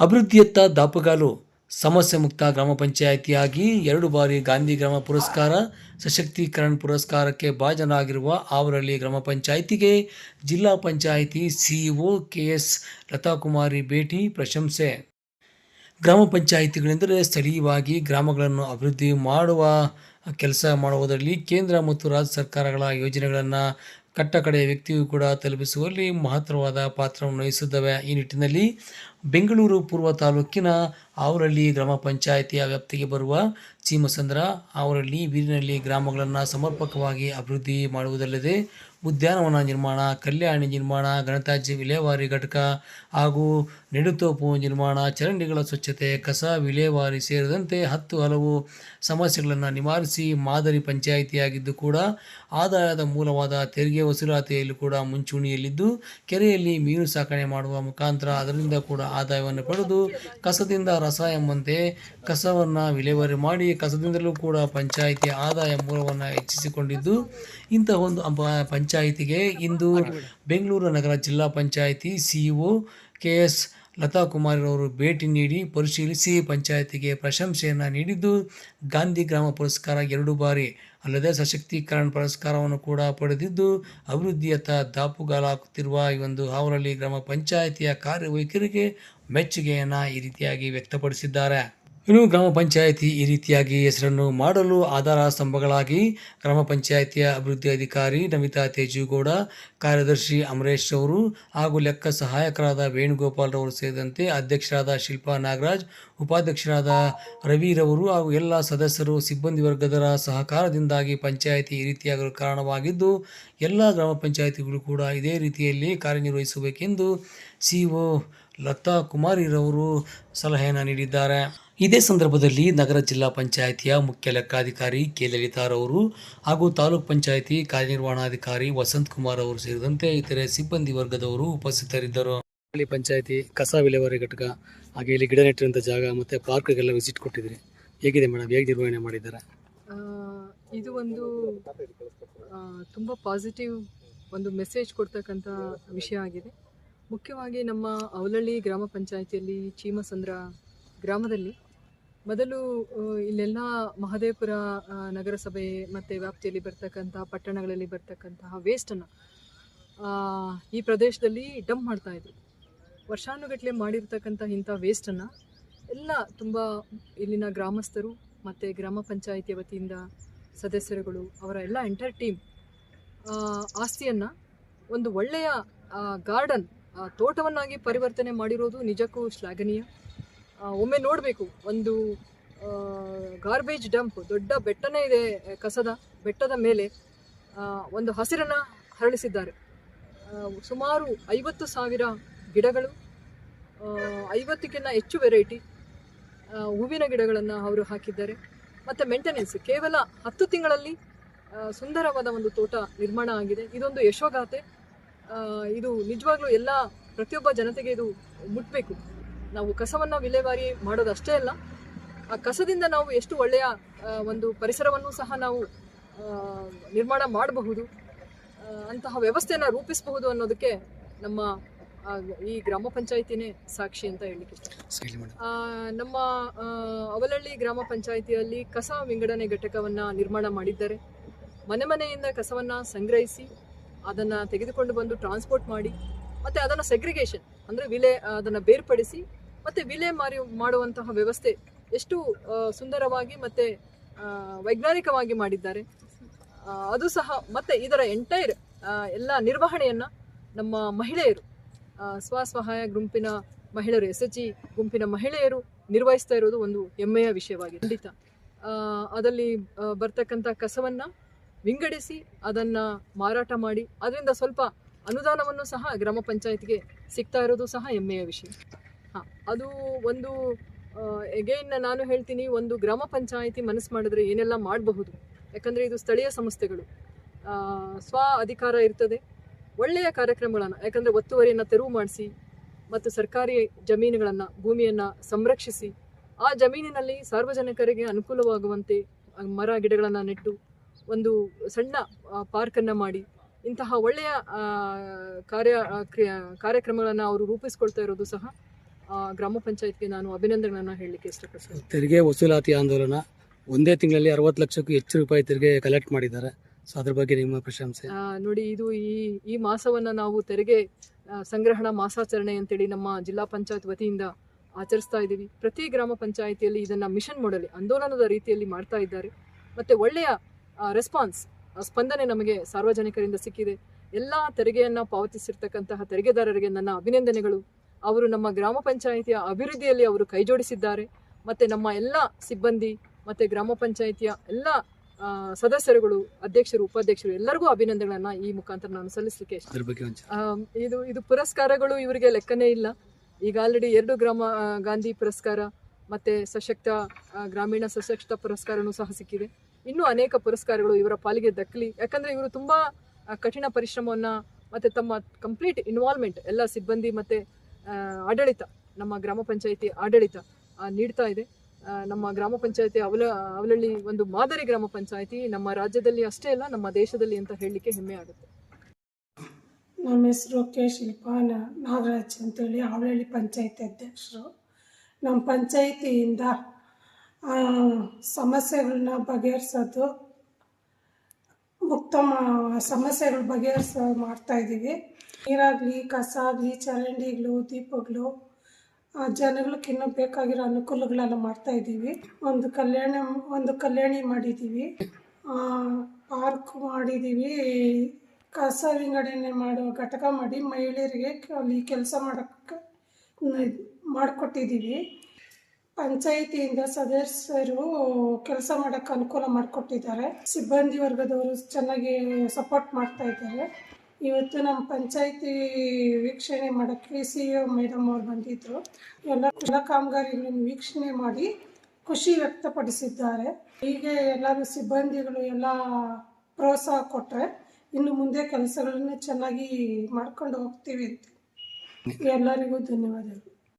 ಅಭಿವೃದ್ಧಿಯತ್ತ ದಾಪುಗಾಲು ಸಮಸ್ಯೆ ಮುಕ್ತ ಗ್ರಾಮ ಪಂಚಾಯಿತಿಯಾಗಿ ಎರಡು ಬಾರಿ ಗಾಂಧಿ ಗ್ರಾಮ ಪುರಸ್ಕಾರ, ಸಶಕ್ತೀಕರಣ ಪುರಸ್ಕಾರಕ್ಕೆ ಭಾಜನಾಗಿರುವ ಆವರಳ್ಳಿ ಗ್ರಾಮ ಪಂಚಾಯಿತಿಗೆ ಜಿಲ್ಲಾ panchayat CEO K S Lathakumari ಭೇಟಿ ಪ್ರಶಂಸೆ. ಗ್ರಾಮ ಪಂಚಾಯಿತಿಗಳೆಂದರೆ ಸ್ಥಳೀಯವಾಗಿ ಗ್ರಾಮಗಳನ್ನು ಅಭಿವೃದ್ಧಿ ಮಾಡುವ, ಕೆಲಸ ಮಾಡುವುದರಲ್ಲಿ ಕೇಂದ್ರ ಮತ್ತು ರಾಜ್ಯ ಸರ್ಕಾರಗಳ ಯೋಜನೆಗಳನ್ನು ಕಟ್ಟಕಡೆಯ ವ್ಯಕ್ತಿಯೂ ಕೂಡ ತಲುಪಿಸುವಲ್ಲಿ ಮಹತ್ವವಾದ ಪಾತ್ರವನ್ನು ವಹಿಸುತ್ತವೆ ಈ ನಿಟ್ಟಿನಲ್ಲಿ ಬೆಂಗಳೂರು ಪೂರ್ವ ತಾಲೂಕಿನ ಆವರಳ್ಳಿ ಗ್ರಾಮ ಪಂಚಾಯಿತಿಯ ವ್ಯಾಪ್ತಿಗೆ ಬರುವ ಚೀಮಸಂದ್ರ, ಆವರಳ್ಳಿ ವೀರಿನಳ್ಳಿ ಗ್ರಾಮಗಳನ್ನು ಸಮರ್ಪಕವಾಗಿ ಅಭಿವೃದ್ಧಿ ಮಾಡುವುದಲ್ಲದೆ ಉದ್ಯಾನವನ ನಿರ್ಮಾಣ, ಕಲ್ಯಾಣಿ ನಿರ್ಮಾಣ ಗಣತಾಜ್ಯ ವಿಲೇವಾರಿ ಘಟಕ ಹಾಗೂ ನೆಡುತೋಪು ನಿರ್ಮಾಣ, ಚರಂಡಿಗಳ ಸ್ವಚ್ಛತೆ, ಕಸ ವಿಲೇವಾರಿ ಸೇರಿದಂತೆ ಹತ್ತು ಹಲವು ಸಮಸ್ಯೆಗಳನ್ನು ನಿವಾರಿಸಿ ಮಾದರಿ ಪಂಚಾಯಿತಿಯಾಗಿದ್ದು ಕೂಡ ಆದಾಯದ ಮೂಲವಾದ ತೆರಿಗೆ ವಸೂಲಾತಿಯಲ್ಲೂ ಕೂಡ ಮುಂಚೂಣಿಯಲ್ಲಿದ್ದು, ಕೆರೆಯಲ್ಲಿ ಮೀನು ಸಾಕಣೆ ಮಾಡುವ ಮುಖಾಂತರ ಅದರಿಂದ ಕೂಡ ಆದಾಯವನ್ನು ಪಡೆದು ಕಸದಿಂದ ರಸ ಎಂಬಂತೆ ಕಸವನ್ನು ವಿಲೇವಾರಿ ಮಾಡಿ ಕಸದಿಂದಲೂ ಕೂಡ ಪಂಚಾಯಿತಿ ಆದಾಯ ಮೂಲವನ್ನು ಹೆಚ್ಚಿಸಿಕೊಂಡಿದ್ದು, ಇಂತಹ ಒಂದು ಅಪ ಪಂಚಾಯಿತಿಗೆ ಇಂದು ಬೆಂಗಳೂರು ನಗರ ಜಿಲ್ಲಾ panchayat CEO K S Latha ಕುಮಾರಿರವರು ಭೇಟಿ ನೀಡಿ ಪರಿಶೀಲಿಸಿ ಪಂಚಾಯಿತಿಗೆ ಪ್ರಶಂಸೆಯನ್ನು ನೀಡಿದ್ದು ಗಾಂಧಿ ಗ್ರಾಮ ಪುರಸ್ಕಾರ ಎರಡು ಬಾರಿ. ಅಲ್ಲದೆ ಸಶಕ್ತೀಕರಣ ಪುರಸ್ಕಾರವನ್ನು ಕೂಡ ಪಡೆದಿದ್ದು ಅಭಿವೃದ್ಧಿಯತ್ತ ದಾಪುಗಾಲಾಗುತ್ತಿರುವ ಈ ಒಂದು ಹಾವರಳ್ಳಿ ಗ್ರಾಮ ಪಂಚಾಯಿತಿಯ ಕಾರ್ಯವೈಖರಿಗೆ ಮೆಚ್ಚುಗೆಯನ್ನು ಈ ರೀತಿಯಾಗಿ ವ್ಯಕ್ತಪಡಿಸಿದ್ದಾರೆ. ಇನ್ನು ಗ್ರಾಮ ಪಂಚಾಯಿತಿ ಈ ರೀತಿಯಾಗಿ ಹೆಸರನ್ನು ಮಾಡಲು ಆಧಾರ ಸ್ತಂಭಗಳಾಗಿ ಗ್ರಾಮ ಪಂಚಾಯಿತಿಯ ಅಭಿವೃದ್ಧಿ ಅಧಿಕಾರಿ ನಮಿತಾ ತೇಜುಗೌಡ, ಕಾರ್ಯದರ್ಶಿ ಅಮರೇಶ್ ಅವರು ಹಾಗೂ ಲೆಕ್ಕ ಸಹಾಯಕರಾದ ವೇಣುಗೋಪಾಲ್ ರವರು ಸೇರಿದಂತೆ ಅಧ್ಯಕ್ಷರಾದ ಶಿಲ್ಪಾ ನಾಗರಾಜ್, ಉಪಾಧ್ಯಕ್ಷರಾದ ರವಿರವರು ಹಾಗೂ ಎಲ್ಲ ಸದಸ್ಯರು ಸಿಬ್ಬಂದಿ ವರ್ಗದರ ಸಹಕಾರದಿಂದಾಗಿ ಪಂಚಾಯಿತಿ ಈ ರೀತಿಯಾಗಲು ಕಾರಣವಾಗಿದ್ದು, ಎಲ್ಲ ಗ್ರಾಮ ಪಂಚಾಯಿತಿಗಳು ಕೂಡ ಇದೇ ರೀತಿಯಲ್ಲಿ ಕಾರ್ಯನಿರ್ವಹಿಸಬೇಕೆಂದು ಸಿಒ ಲತಾ ಕುಮಾರಿರವರು ಸಲಹೆಯನ್ನು ನೀಡಿದ್ದಾರೆ. ಇದೇ ಸಂದರ್ಭದಲ್ಲಿ ನಗರ ಜಿಲ್ಲಾ ಪಂಚಾಯಿತಿಯ ಮುಖ್ಯ ಲೆಕ್ಕಾಧಿಕಾರಿ ಕೆ. ಲಲಿತಾರವರು ಹಾಗೂ ತಾಲೂಕ್ ಪಂಚಾಯಿತಿ ಕಾರ್ಯನಿರ್ವಹಣಾಧಿಕಾರಿ ವಸಂತ್ ಕುಮಾರ್ ಅವರು ಸೇರಿದಂತೆ ಇತರೆ ಸಿಬ್ಬಂದಿ ವರ್ಗದವರು ಉಪಸ್ಥಿತರಿದ್ದರು. ಹಳ್ಳಿ ಪಂಚಾಯಿತಿ ಕಸ ವಿಲೇವಾರಿ ಘಟಕ, ಹಾಗೆ ಇಲ್ಲಿ ಗಿಡ ನೆಟ್ಟಿರುವಂಥ ಜಾಗ ಮತ್ತು ಪಾರ್ಕ್ಗೆಲ್ಲ ವಿಸಿಟ್ ಕೊಟ್ಟಿದ್ರಿ ಹೇಗಿದೆ ಮೇಡಮ್ ಹೇಗೆ ನಿರ್ವಹಣೆ ಮಾಡಿದ್ದಾರೆ? ಇದು ಒಂದು ತುಂಬ ಪಾಸಿಟಿವ್ ಒಂದು ಮೆಸೇಜ್ ಕೊಡ್ತಕ್ಕಂಥ ವಿಷಯ ಆಗಿದೆ. ಮುಖ್ಯವಾಗಿ ನಮ್ಮ ಅವಲಳ್ಳಿ ಗ್ರಾಮ ಪಂಚಾಯಿತಿಯಲ್ಲಿ ಚೀಮಸಂದ್ರ ಗ್ರಾಮದಲ್ಲಿ ಮೊದಲು ಇಲ್ಲೆಲ್ಲ ಮಹದೇವಪುರ ನಗರಸಭೆ ಮತ್ತು ವ್ಯಾಪ್ತಿಯಲ್ಲಿ ಬರ್ತಕ್ಕಂಥ ಪಟ್ಟಣಗಳಲ್ಲಿ ಬರ್ತಕ್ಕಂತಹ ವೇಸ್ಟನ್ನು ಈ ಪ್ರದೇಶದಲ್ಲಿ ಡಂಪ್ ಮಾಡ್ತಾಯಿದ್ರು ವರ್ಷಾನುಗಟ್ಟಲೆ ಮಾಡಿರ್ತಕ್ಕಂಥ ಇಂಥ ವೇಸ್ಟನ್ನು ಎಲ್ಲ ತುಂಬ ಇಲ್ಲಿನ ಗ್ರಾಮಸ್ಥರು ಮತ್ತು ಗ್ರಾಮ ಪಂಚಾಯಿತಿಯ ವತಿಯಿಂದ ಸದಸ್ಯರುಗಳು ಅವರ ಎಲ್ಲ ಎಂಟರ್ ಟೀಮ್ ಆಸ್ತಿಯನ್ನು ಒಂದು ಒಳ್ಳೆಯ ಗಾರ್ಡನ್ ತೋಟವನ್ನಾಗಿ ಪರಿವರ್ತನೆ ಮಾಡಿರೋದು ನಿಜಕ್ಕೂ ಶ್ಲಾಘನೀಯ. ಒಮ್ಮೆ ನೋಡಬೇಕು. ಒಂದು ಗಾರ್ಬೇಜ್ ಡಂಪ್ ದೊಡ್ಡ ಬೆಟ್ಟನೇ ಇದೆ ಕಸದ ಬೆಟ್ಟದ ಮೇಲೆ ಒಂದು ಹಸಿರನ್ನು ಹರಳಿಸಿದ್ದಾರೆ. ಸುಮಾರು ಐವತ್ತು ಸಾವಿರ ಗಿಡಗಳು ಐವತ್ತಕ್ಕಿಂತ ಹೆಚ್ಚು ವೆರೈಟಿ ಹೂವಿನ ಗಿಡಗಳನ್ನು ಅವರು ಹಾಕಿದ್ದಾರೆ. ಮತ್ತು ಮೆಂಟೆನೆನ್ಸ್ ಕೇವಲ ಹತ್ತು ತಿಂಗಳಲ್ಲಿ ಸುಂದರವಾದ ಒಂದು ತೋಟ ನಿರ್ಮಾಣ ಆಗಿದೆ. ಇದೊಂದು ಯಶೋಗಾಥೆ. ಇದು ನಿಜವಾಗ್ಲೂ ಎಲ್ಲ ಪ್ರತಿಯೊಬ್ಬ ಜನತೆಗೆ ಇದು ಮುಟ್ಟಬೇಕು ನಾವು ಕಸವನ್ನು ವಿಲೇವಾರಿ ಮಾಡೋದಷ್ಟೇ ಅಲ್ಲ ಆ ಕಸದಿಂದ ನಾವು ಎಷ್ಟು ಒಳ್ಳೆಯ ಒಂದು ಪರಿಸರವನ್ನು ಸಹ ನಾವು ನಿರ್ಮಾಣ ಮಾಡಬಹುದು ಅಂತಹ ವ್ಯವಸ್ಥೆಯನ್ನು ರೂಪಿಸಬಹುದು ಅನ್ನೋದಕ್ಕೆ ನಮ್ಮ ಈ ಗ್ರಾಮ ಪಂಚಾಯಿತಿನೇ ಸಾಕ್ಷಿ ಅಂತ ಹೇಳಲಿಕ್ಕೆ ನಮ್ಮ ಅವಲಹಳ್ಳಿ ಗ್ರಾಮ ಪಂಚಾಯಿತಿಯಲ್ಲಿ ಕಸ ವಿಂಗಡಣೆ ಘಟಕವನ್ನು ನಿರ್ಮಾಣ ಮಾಡಿದ್ದಾರೆ. ಮನೆ ಮನೆಯಿಂದ ಕಸವನ್ನು ಸಂಗ್ರಹಿಸಿ ಅದನ್ನು ತೆಗೆದುಕೊಂಡು ಬಂದು ಟ್ರಾನ್ಸ್ಪೋರ್ಟ್ ಮಾಡಿ ಮತ್ತು ಅದನ್ನು ಸೆಗ್ರಿಗೇಷನ್ ಅಂದರೆ ವಿಲೆ ಅದನ್ನು ಬೇರ್ಪಡಿಸಿ ಮತ್ತು ವಿಲೆ ಮಾರಿ, ಮಾಡುವಂತಹ ವ್ಯವಸ್ಥೆ ಎಷ್ಟು ಸುಂದರವಾಗಿ ಮತ್ತು ವೈಜ್ಞಾನಿಕವಾಗಿ ಮಾಡಿದ್ದಾರೆ. ಅದು ಸಹ ಮತ್ತೆ ಇದರ ಎಂಟೈರ್ ಎಲ್ಲ ನಿರ್ವಹಣೆಯನ್ನು ನಮ್ಮ ಮಹಿಳೆಯರು ಸ್ವಸಹಾಯ ಗುಂಪಿನ ಮಹಿಳೆಯರು, ಎಸ್ ಎಚ್ ಇ ಗುಂಪಿನ ಮಹಿಳೆಯರು ನಿರ್ವಹಿಸ್ತಾ ಇರೋದು ಒಂದು ಹೆಮ್ಮೆಯ ವಿಷಯವಾಗಿದೆ. ಖಂಡಿತ. ಅದರಲ್ಲಿ ಬರ್ತಕ್ಕಂಥ ಕಸವನ್ನು ವಿಂಗಡಿಸಿ ಅದನ್ನು ಮಾರಾಟ ಮಾಡಿ ಅದರಿಂದ ಸ್ವಲ್ಪ ಅನುದಾನವನ್ನು ಸಹ ಗ್ರಾಮ ಪಂಚಾಯತ್ಗೆ ಸಿಗ್ತಾ ಇರೋದು ಸಹ ಹೆಮ್ಮೆಯ ವಿಷಯ. ಹಾಂ, ಅದು ಒಂದು ಎಗೈನ್ ನಾನು ಹೇಳ್ತೀನಿ, ಒಂದು ಗ್ರಾಮ ಪಂಚಾಯಿತಿ ಮನಸ್ಸು ಮಾಡಿದ್ರೆ ಏನೆಲ್ಲ ಮಾಡಬಹುದು. ಯಾಕಂದರೆ ಇದು ಸ್ಥಳೀಯ ಸಂಸ್ಥೆಗಳು ಸ್ವ ಅಧಿಕಾರ ಇರ್ತದೆ. ಒಳ್ಳೆಯ ಕಾರ್ಯಕ್ರಮಗಳನ್ನು, ಯಾಕಂದರೆ ಒತ್ತುವರಿಯನ್ನು ತೆರವು ಮಾಡಿಸಿ, ಮತ್ತು ಸರ್ಕಾರಿ ಜಮೀನುಗಳನ್ನು, ಭೂಮಿಯನ್ನು ಸಂರಕ್ಷಿಸಿ, ಆ ಜಮೀನಿನಲ್ಲಿ ಸಾರ್ವಜನಿಕರಿಗೆ ಅನುಕೂಲವಾಗುವಂತೆ ಮರ ಗಿಡಗಳನ್ನು ನೆಟ್ಟು, ಒಂದು ಸಣ್ಣ ಪಾರ್ಕನ್ನು ಮಾಡಿ, ಇಂತಹ ಒಳ್ಳೆಯ ಕಾರ್ಯ, ಕಾರ್ಯಕ್ರಮಗಳನ್ನು ಅವರು ರೂಪಿಸ್ಕೊಳ್ತಾ ಇರೋದು ಸಹ ಗ್ರಾಮ ಪಂಚಾಯತ್ಗೆ ನಾನು ಅಭಿನಂದನೆಗಳನ್ನು ಹೇಳಲಿಕ್ಕೆ ಇಷ್ಟಪಡ್ತೀನಿ. ತೆರಿಗೆ ವಸೂಲಾತಿ ಆಂದೋಲನ ಒಂದೇ ತಿಂಗಳಲ್ಲಿ ಅರವತ್ತು ಲಕ್ಷಕ್ಕೂ ಹೆಚ್ಚು ರೂಪಾಯಿ ತೆರಿಗೆ ಕಲೆಕ್ಟ್ ಮಾಡಿದ್ದಾರೆ. ಸೊ ಅದ್ರ ಬಗ್ಗೆ ನಿಮ್ಮ ಪ್ರಶಂಸೆ. ನೋಡಿ ಇದು ಈ ಈ ಮಾಸವನ್ನು ನಾವು ತೆರಿಗೆ ಸಂಗ್ರಹಣ ಸಂಗ್ರಹಣಾ ಮಾಸಾಚರಣೆ ಅಂತೇಳಿ ನಮ್ಮ ಜಿಲ್ಲಾ ಪಂಚಾಯತ್ ವತಿಯಿಂದ ಆಚರಿಸ್ತಾ ಇದ್ದೀವಿ. ಪ್ರತಿ ಗ್ರಾಮ ಪಂಚಾಯಿತಿಯಲ್ಲಿ ಇದನ್ನು ಮಿಷನ್ ಮಾಡಲಿ ಆಂದೋಲನದ ರೀತಿಯಲ್ಲಿ ಮಾಡ್ತಾ ಇದ್ದಾರೆ. ಮತ್ತು ಒಳ್ಳೆಯ ರೆಸ್ಪಾನ್ಸ್ ಸ್ಪಂದನೆ ನಮಗೆ ಸಾರ್ವಜನಿಕರಿಂದ ಸಿಕ್ಕಿದೆ. ಎಲ್ಲ ತೆರಿಗೆಯನ್ನು ಪಾವತಿಸಿರ್ತಕ್ಕಂತಹ ತೆರಿಗೆದಾರರಿಗೆ ನನ್ನ ಅಭಿನಂದನೆಗಳು. ಅವರು ನಮ್ಮ ಗ್ರಾಮ ಪಂಚಾಯಿತಿಯ ಅಭಿವೃದ್ಧಿಯಲ್ಲಿ ಅವರು ಕೈಜೋಡಿಸಿದ್ದಾರೆ. ಮತ್ತು ನಮ್ಮ ಎಲ್ಲ ಸಿಬ್ಬಂದಿ ಮತ್ತು ಗ್ರಾಮ ಪಂಚಾಯಿತಿಯ ಎಲ್ಲ ಸದಸ್ಯರುಗಳು ಅಧ್ಯಕ್ಷರು ಉಪಾಧ್ಯಕ್ಷರು ಎಲ್ಲರಿಗೂ ಅಭಿನಂದನೆಗಳನ್ನು ಈ ಮುಖಾಂತರ ನಾನು ಸಲ್ಲಿಸಲಿಕ್ಕೆ ಇದು ಇದು ಪುರಸ್ಕಾರಗಳು ಇವರಿಗೆ ಲೆಕ್ಕನೇ ಇಲ್ಲ. ಈಗ ಆಲ್ರೆಡಿ ಎರಡು ಗ್ರಾಮ ಗಾಂಧಿ ಪುರಸ್ಕಾರ ಮತ್ತು ಸಶಕ್ತ ಗ್ರಾಮೀಣ ಸಶಕ್ತ ಪುರಸ್ಕಾರನೂ ಸಹ ಸಿಕ್ಕಿದೆ. ಇನ್ನೂ ಅನೇಕ ಪುರಸ್ಕಾರಗಳು ಇವರ ಪಾಲಿಗೆ ದಕ್ಕಲಿ. ಯಾಕಂದರೆ ಇವರು ತುಂಬ ಕಠಿಣ ಪರಿಶ್ರಮವನ್ನು ಮತ್ತು ತಮ್ಮ ಕಂಪ್ಲೀಟ್ ಇನ್ವಾಲ್ವ್ಮೆಂಟ್ ಎಲ್ಲ ಸಿಬ್ಬಂದಿ ಮತ್ತೆ ಆಡಳಿತ, ನಮ್ಮ ಗ್ರಾಮ ಪಂಚಾಯಿತಿ ಆಡಳಿತ ನೀಡ್ತಾ ಇದೆ. ನಮ್ಮ ಗ್ರಾಮ ಪಂಚಾಯತಿ ಅವಲ, ಅವಲಳ್ಳಿ ಒಂದು ಮಾದರಿ ಗ್ರಾಮ ಪಂಚಾಯತಿ ನಮ್ಮ ರಾಜ್ಯದಲ್ಲಿ ಅಷ್ಟೇ ಅಲ್ಲ, ನಮ್ಮ ದೇಶದಲ್ಲಿ ಅಂತ ಹೇಳಲಿಕ್ಕೆ ಹೆಮ್ಮೆ ಆಗುತ್ತೆ. ನಮ್ಮ ಹೆಸರು ಕೆ ಶಿಲ್ಪಾನ ನಾಗರಾಜ್ ಅಂತೇಳಿ ಅವಳಹಳ್ಳಿ ಪಂಚಾಯತಿ ಅಧ್ಯಕ್ಷರು. ನಮ್ಮ ಪಂಚಾಯಿತಿಯಿಂದ ಸಮಸ್ಯೆಗಳನ್ನ ಬಗೆಹರಿಸೋದು ಮುಕ್ತ ಮಾ- ಸಮಸ್ಯೆಗಳು ಬಗೆಹರಿಸ ಮಾಡ್ತಾ ಇದ್ದೀವಿ ನೀರಾಗಲಿ, ಕಸ ಆಗಲಿ ಚರಂಡಿಗಳು ದೀಪಗಳು ಜನಗಳಿಗೆ ಇನ್ನೂ ಬೇಕಾಗಿರೋ ಅನುಕೂಲಗಳೆಲ್ಲ ಮಾಡ್ತಾ ಇದ್ದೀವಿ. ಒಂದು ಕಲ್ಯಾಣ, ಒಂದು ಕಲ್ಯಾಣಿ ಮಾಡಿದ್ದೀವಿ. ಪಾರ್ಕ್ ಮಾಡಿದ್ದೀವಿ. ಕಸ ವಿಂಗಡಣೆ ಮಾಡೋ ಘಟಕ ಮಾಡಿ ಮಹಿಳೆಯರಿಗೆ ಅಲ್ಲಿ ಕೆಲಸ ಮಾಡೋಕ್ಕೆ ಮಾಡಿಕೊಟ್ಟಿದ್ದೀವಿ. ಪಂಚಾಯಿತಿಯಿಂದ ಸದಸ್ಯರು ಕೆಲಸ ಮಾಡೋಕ್ಕೆ ಅನುಕೂಲ ಮಾಡಿಕೊಟ್ಟಿದ್ದಾರೆ. ಸಿಬ್ಬಂದಿ ವರ್ಗದವರು ಚೆನ್ನಾಗಿ ಸಪೋರ್ಟ್ ಮಾಡ್ತಾ ಇದ್ದಾರೆ. ಇವತ್ತು ನಮ್ಮ ಪಂಚಾಯಿತಿ ವೀಕ್ಷಣೆ ಮಾಡೋಕ್ಕೆ ಸಿ ಇ ಮೇಡಮ್ ಅವ್ರು ಬಂದಿದ್ದರು ಎಲ್ಲ ಎಲ್ಲ ಕಾಮಗಾರಿಗಳನ್ನು ವೀಕ್ಷಣೆ ಮಾಡಿ ಖುಷಿ ವ್ಯಕ್ತಪಡಿಸಿದ್ದಾರೆ. ಹೀಗೆ ಎಲ್ಲರೂ ಸಿಬ್ಬಂದಿಗಳು ಎಲ್ಲ ಪ್ರೋತ್ಸಾಹ ಕೊಟ್ಟರೆ ಇನ್ನು ಮುಂದೆ ಕೆಲಸಗಳನ್ನು ಚೆನ್ನಾಗಿ ಮಾಡ್ಕೊಂಡು ಹೋಗ್ತೀವಿ ಅಂತ. ಎಲ್ಲರಿಗೂ ಧನ್ಯವಾದಗಳು.